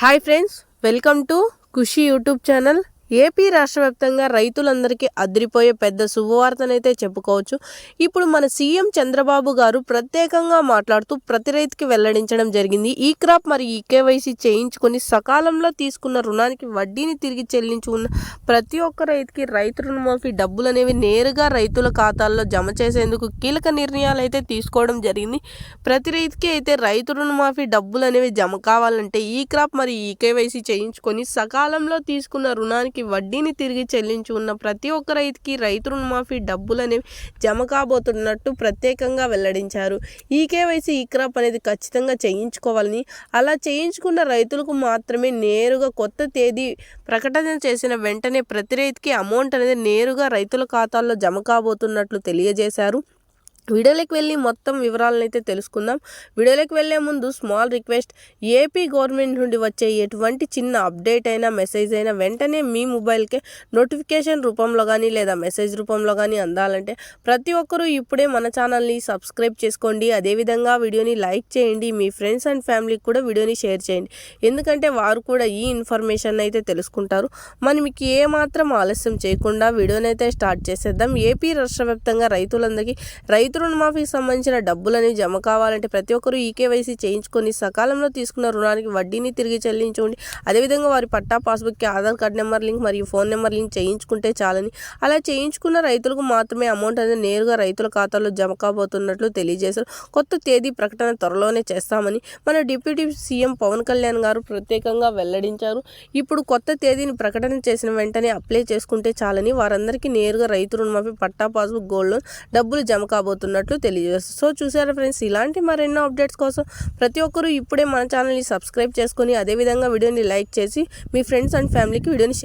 Hi friends welcome to Khushi YouTube channel. AP రాష్ట్ర వ్యాప్తంగా రైతులందరికీ అదిరిపోయే పెద్ద శుభవార్తనైతే చెప్పుకోవచ్చు. ఇప్పుడు మన సీఎం చంద్రబాబు గారు ప్రత్యేకంగా మాట్లాడుతూ ప్రతి రైతుకి వెల్లడించడం జరిగింది. ఈ క్రాప్ మరి ఈ కేవైసీ చేయించుకొని సకాలంలో తీసుకున్న రుణానికి వడ్డీని తిరిగి చెల్లించుకున్న ప్రతి ఒక్క రైతుకి రైతు రుణమాఫీ డబ్బులు అనేవి నేరుగా రైతుల ఖాతాల్లో జమ చేసేందుకు కీలక నిర్ణయాలు అయితే తీసుకోవడం జరిగింది. ప్రతి రైతుకి అయితే రైతు రుణమాఫీ డబ్బులు అనేవి జమ కావాలంటే ఈ క్రాప్ మరి ఈ కేవైసీ చేయించుకొని సకాలంలో తీసుకున్న రుణానికి వడ్డీని తిరిగి చెల్లించి ఉన్న ప్రతి ఒక్క రైతుకి రైతు రుణమాఫీ డబ్బులని జమ కాబోతున్నట్టు ప్రత్యేకంగా వెల్లడించారు. ఈ కేవైసీ ఈ క్రాప్ అనేది ఖచ్చితంగా చేయించుకోవాలని అలా చేయించుకున్న రైతులకు మాత్రమే నేరుగా కొత్త తేదీ ప్రకటన చేసిన వెంటనే ప్రతి రైతుకి అమౌంట్ అనేది నేరుగా రైతుల ఖాతాల్లో జమ కాబోతున్నట్లు తెలియజేశారు. వీడియోలోకి వెళ్ళి మొత్తం వివరాలను అయితే తెలుసుకుందాం. వీడియోలోకి వెళ్ళే ముందు స్మాల్ రిక్వెస్ట్ ఏపీ గవర్నమెంట్ నుండి వచ్చే ఎటువంటి చిన్న అప్డేట్ అయినా మెసేజ్ అయినా వెంటనే మీ మొబైల్కే నోటిఫికేషన్ రూపంలో కానీ లేదా మెసేజ్ రూపంలో కానీ అందాలంటే ప్రతి ఒక్కరూ ఇప్పుడే మన ఛానల్ని సబ్స్క్రైబ్ చేసుకోండి. అదేవిధంగా వీడియోని లైక్ చేయండి. మీ ఫ్రెండ్స్ అండ్ ఫ్యామిలీకి కూడా వీడియోని షేర్ చేయండి. ఎందుకంటే వారు కూడా ఈ ఇన్ఫర్మేషన్ అయితే తెలుసుకుంటారు. మనం మీకు ఏమాత్రం ఆలస్యం చేయకుండా వీడియోనైతే స్టార్ట్ చేసేద్దాం. ఏపీ రాష్ట్ర వ్యాప్తంగా రైతులందరికీ రైతు రైతు రుణమాఫీకి సంబంధించిన డబ్బులని జమ కావాలంటే ప్రతి ఒక్కరూ ఈకేవైసీ చేయించుకొని సకాలంలో తీసుకున్న రుణానికి వడ్డీని తిరిగి చెల్లించండి. అదేవిధంగా వారి పట్టా పాస్బుక్కి ఆధార్ కార్డ్ నెంబర్ లింక్ మరియు ఫోన్ నెంబర్ లింక్ చేయించుకుంటే చాలని. అలా చేయించుకున్న రైతులకు మాత్రమే అమౌంట్ అనేది నేరుగా రైతుల ఖాతాలో జమ కాబోతున్నట్లు తెలియజేశారు. కొత్త తేదీ ప్రకటన త్వరలోనే చేస్తామని మన డిప్యూటీ సీఎం పవన్ కళ్యాణ్ గారు ప్రత్యేకంగా వెల్లడించారు. ఇప్పుడు కొత్త తేదీని ప్రకటన చేసిన వెంటనే అప్లై చేసుకుంటే చాలని. వారందరికీ నేరుగా రైతు రుణమాఫీ పట్టా పాస్బుక్ గోల్డ్ లోన్ డబ్బులు జమ కాబోతున్నట్లు తెలియజేస్తుంది సో చూసారా ఫ్రెండ్స్ ఇలాంటి మరెన్నో అప్డేట్స్ కోసం ప్రతి ఒక్కరూ ఇప్పుడే మన ఛానల్ని సబ్స్క్రైబ్ చేసుకొని అదేవిధంగా వీడియోని లైక్ చేసి మీ ఫ్రెండ్స్ అండ్ ఫ్యామిలీకి వీడియోని షేర్